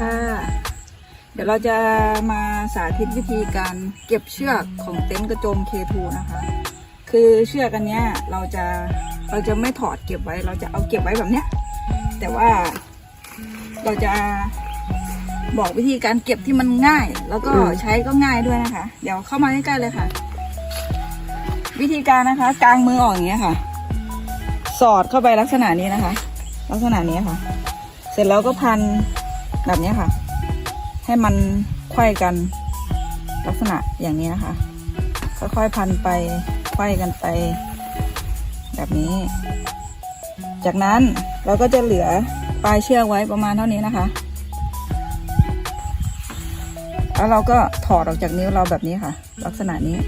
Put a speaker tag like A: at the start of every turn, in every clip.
A: ค่ะ เดี๋ยวเราจะมาสาธิตวิธีการเก็บเชือกของเต็นท์กระโจม K2 นะคะ คือเชือกอันเนี้ยเราจะเราจะไม่ถอดเก็บไว้ เราจะเอาเก็บไว้แบบเนี้ย แต่ว่าเราจะบอกวิธีการเก็บที่มันง่าย แล้วก็ใช้ก็ง่ายด้วยนะคะ เดี๋ยวเข้ามาใกล้ๆเลยค่ะ วิธีการนะคะ กางมือออกอย่างเงี้ยค่ะ สอดเข้าไปลักษณะนี้นะคะ ลักษณะนี้ค่ะ เสร็จแล้วก็พัน แบบนี้ค่ะ ให้มันไขว้กันลักษณะอย่างนี้นะคะ ค่อยๆพันไปไขว้กันไปแบบนี้ จากนั้นเราก็จะเหลือปลายเชือกไว้ประมาณเท่านี้นะคะ แล้วเราก็ถอดออกจากนิ้วเราแบบนี้ค่ะ ลักษณะนี้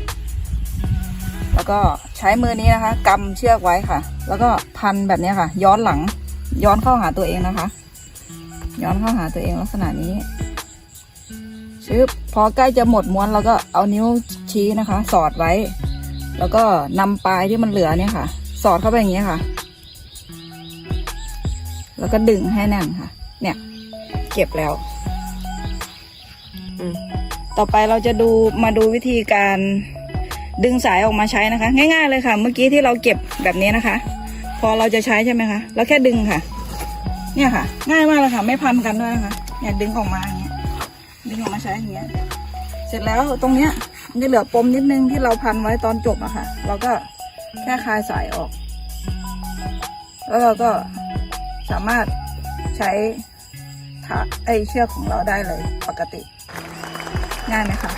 A: แล้วก็ใช้มือนี้นะคะกำเชือกไว้ค่ะ แล้วก็พันแบบนี้ค่ะ ย้อนหลังย้อนเข้าหาตัวเองนะคะ ย้อนเข้าหาตัวเองลักษณะนี้ชึบพอใกล้จะหมดม้วนเราก็เอานิ้วชี้นะคะ สอดไว้ แล้วก็นำปลายที่มันเหลือเนี่ยค่ะ สอดเข้าไปอย่างนี้ค่ะ แล้วก็ดึงให้แน่นค่ะ เนี่ย เก็บแล้วต่อไปเราจะดูมาดูวิธีการดึงสายออกมาใช้นะคะ ง่าย ๆ เลยค่ะ เมื่อกี้ที่เราเก็บแบบนี้นะคะ พอเราจะใช้ใช่ไหมคะเราแค่ดึงค่ะ เนี่ยค่ะ ง่ายมากเลยค่ะ ไม่พันกันด้วยนะคะเนี่ยดึงออกมาอย่างเงี้ยดึงออกมาใช้อย่างเงี้ยเสร็จแล้วตรงเนี้ยมันจะเหลือปมนิดนึงที่เราพันไว้ตอนจบอะค่ะ เราก็แค่คลายสายออก แล้วเราก็สามารถใช้ถาไอเชือกของเราได้เลยปกติ ง่ายไหมคะ